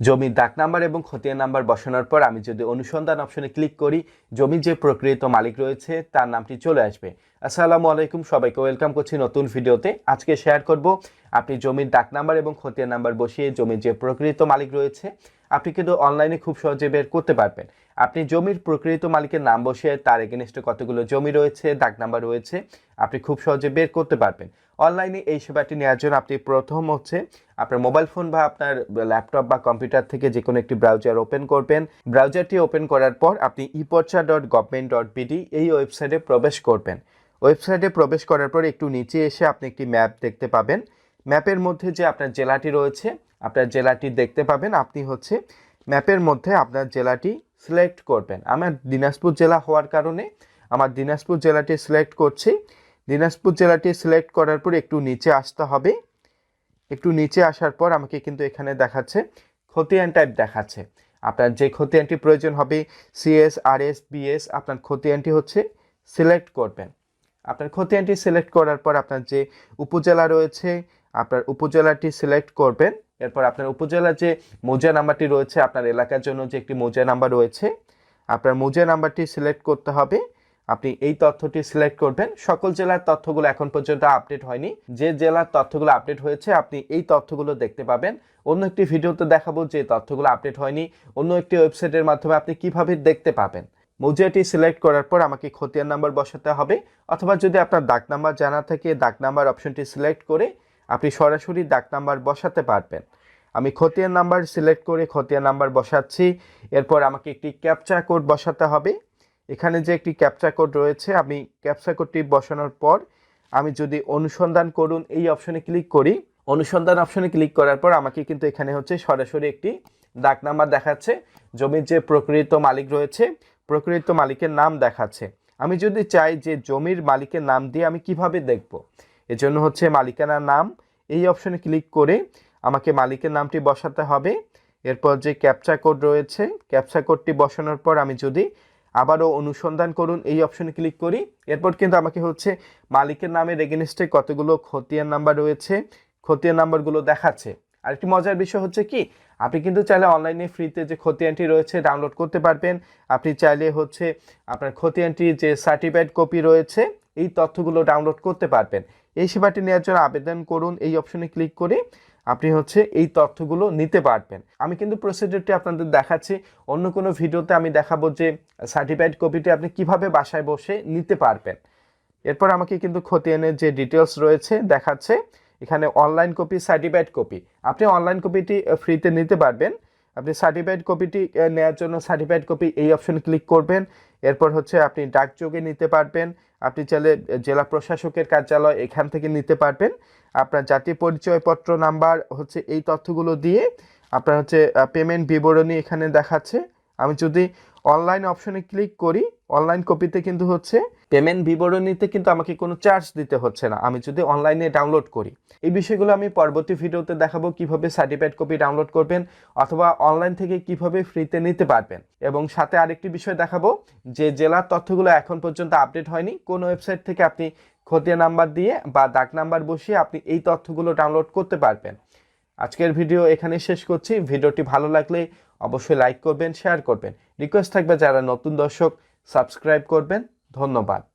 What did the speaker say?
জমির দাগ নাম্বার এবং খতিয়ান নাম্বার বসানোর পর আমি যদি অনুসন্ধান অপশনে ক্লিক করি, জমির যে প্রকৃত মালিক রয়েছে, তার নামটি চলে আসবে। আসসালামু আলাইকুম, সবাইকে ওয়েলকাম করছি নতুন ভিডিওতে। আজকে শেয়ার করব, আপনি জমির ডাক নাম্বার এবং খতিয়ান নাম্বার বসিয়ে জমির যে প্রকৃত মালিক রয়েছে, আপনি কিন্তু অনলাইনে খুব সহজে বের করতে পারবেন। আপনি জমির প্রকৃত মালিকের নাম বসিয়ে তার এগেনস্টে কতগুলো জমি রয়েছে, দাগ নাম্বার রয়েছে, আপনি খুব সহজে বের করতে পারবেন। অনলাইনে এই সেবাটি নেওয়ার জন্য আপনি প্রথম হচ্ছে আপনার মোবাইল ফোন বা আপনার ল্যাপটপ বা কম্পিউটার থেকে যে কোনো একটি ব্রাউজার ওপেন করবেন। ব্রাউজারটি ওপেন করার পর আপনি Eporcha dot government dot BD এই ওয়েবসাইটে প্রবেশ করবেন। ওয়েবসাইটে প্রবেশ করার পর একটু নিচে এসে আপনি একটি ম্যাপ দেখতে পাবেন। ম্যাপের মধ্যে যে আপনার জেলাটি রয়েছে, আপনার জেলাটি দেখতে পাবেন। আপনি হচ্ছে ম্যাপের মধ্যে আপনার জেলাটি সিলেক্ট করবেন। আমার দিনাজপুর জেলা হওয়ার কারণে আমার দিনাজপুর জেলাটি সিলেক্ট করছি। দিনাজপুর জেলাটি সিলেক্ট করার পর একটু নিচে আসতে হবে। একটু নিচে আসার পর আমাকে কিন্তু এখানে দেখাচ্ছে, খতিয়ান টাইপ দেখাচ্ছে। আপনার যে খতিয়ানটি প্রয়োজন হবে সিএস আর এস বিএস আপনার খতিয়ানটি হচ্ছে সিলেক্ট করবেন। আপনার খতিয়ানটি সিলেক্ট করার পর আপনার যে উপজেলা রয়েছে, আপনার উপজেলাটি সিলেক্ট করবেন। এরপর আপনার উপজেলার যে মৌজা নাম্বারটি রয়েছে আপনার এলাকার জন্য যে একটি মৌজা নাম্বার রয়েছে, আপনার মৌজা নাম্বারটি সিলেক্ট করতে হবে। আপনি এই তথ্যটি সিলেক্ট করবেন। সকল জেলার তথ্যগুলো এখন পর্যন্ত আপডেট হয়নি। যে জেলার তথ্যগুলো আপডেট হয়েছে, আপনি এই তথ্যগুলো দেখতে পাবেন। অন্য একটি ভিডিওতে দেখাবো যে তথ্যগুলো আপডেট হয়নি। অন্য একটি ওয়েবসাইটের মাধ্যমে আপনি কীভাবে দেখতে পাবেন। মৌজাটি সিলেক্ট করার পর আমাকে খতিয়ান নাম্বার বসাতে হবে। অথবা যদি আপনার দাগ নাম্বার জানা থাকে দাগ নাম্বার অপশনটি সিলেক্ট করে আপনি সরাসরি দাগ নাম্বার বসাতে পারবেন। আমি খতিয়ান নাম্বার সিলেক্ট করে খতিয়ান নাম্বার বসাচ্ছি। এরপর আমাকে একটি ক্যাপচা কোড বসাতে হবে। এখানে যে একটি ক্যাপচা কোড রয়েছে, আমি ক্যাপচা কোডটি বসানোর পর আমি যদি অনুসন্ধান করুন এই অপশনে ক্লিক করি। অনুসন্ধান অপশনে ক্লিক করার পর আমাকে কিন্তু এখানে হচ্ছে সরাসরি একটি দাগ নাম্বার দেখাচ্ছে। জমির যে প্রকৃত মালিক রয়েছে, প্রকৃত মালিকের নাম দেখাচ্ছে। আমি যদি চাই যে জমির মালিকের নাম দিয়ে আমি কীভাবে দেখব? এজন্য হচ্ছে মালিকানার নাম। এই অপশনে ক্লিক করে আমাকে মালিকের নামটি বসাতে হবে। এরপর যে ক্যাপচা কোড রয়েছে, ক্যাপচা কোডটি বসানোর পর আমি যদি আবারও অনুসন্ধান করুন, এই অপশনে ক্লিক করি। এরপর কিন্তু আমাকে হচ্ছে মালিকের নামের এগেনস্টে কতগুলো খতিয়ান নাম্বার রয়েছে, খতিয়ান নাম্বারগুলো দেখাচ্ছে। আরেকটি মজার বিষয় হচ্ছে কি, আপনি কিন্তু চাইলে অনলাইনে ফ্রিতে যে খতিয়ানটি রয়েছে ডাউনলোড করতে পারবেন। আপনি চাইলে হচ্ছে আপনার খতিয়ানটি যে সার্টিফাইড কপি রয়েছে, এই তথ্যগুলো ডাউনলোড করতে পারবেন। এই সেবাটি নেওয়ার জন্য আবেদন করুন। এই অপশনে ক্লিক করে আপনি হচ্ছে এই তথ্যগুলো নিতে পারবেন। আমি কিন্তু প্রসিডিউরটি আপনাদের দেখাচ্ছি। অন্য কোনো ভিডিওতে আমি দেখাবো যে সার্টিফাইড কপিটি আপনি কীভাবে বাসায় বসে নিতে পারবেন। এরপর আমাকে কিন্তু খতিয়ানের যে ডিটেলস রয়েছে দেখাচ্ছে। এখানে অনলাইন কপি সার্টিফাইড কপি আপনি অনলাইন কপিটি ফ্রিতে নিতে পারবেন। আপনি সার্টিফাইড কপিটি নেওয়ার জন্য সার্টিফাইড কপি এই অপশনে ক্লিক করবেন। এরপর হচ্ছে আপনি ডাকযোগে নিতে পারবেন। আপনি চাইলে জেলা প্রশাসকের কার্যালয় এখান থেকে নিতে পারবেন। আপনার জাতীয় পরিচয়পত্র নাম্বার হচ্ছে এই তথ্যগুলো দিয়ে আপনার হচ্ছে পেমেন্ট বিবরণী এখানে দেখাচ্ছে। আমি যদি অনলাইন অপশনে ক্লিক করি অনলাইন কপিতে কিন্তু হচ্ছে পেমেন্ট বিবরণীতে কিন্তু আমাকে কোনো চার্জ দিতে হচ্ছে না। আমি যদি অনলাইনে ডাউনলোড করি। এই বিষয়গুলো আমি পরবর্তী ভিডিওতে দেখাবো কীভাবে সার্টিফাইড কপি ডাউনলোড করবেন অথবা অনলাইন থেকে কীভাবে ফ্রিতে নিতে পারবেন। এবং সাথে আরেকটি বিষয় দেখাবো যে জেলার তথ্যগুলো এখন পর্যন্ত আপডেট হয়নি। কোন ওয়েবসাইট থেকে আপনি খতিয়া নাম্বার দিয়ে বা ডাক নাম্বার বসিয়ে আপনি এই তথ্যগুলো ডাউনলোড করতে পারবেন। আজকের ভিডিও এখানে শেষ করছি। ভিডিওটি ভালো লাগলে অবশ্যই লাইক করবেন, শেয়ার করবেন। রিকোয়েস্ট থাকবে যারা নতুন দর্শক, সাবস্ক্রাইব করবেন। ধন্যবাদ।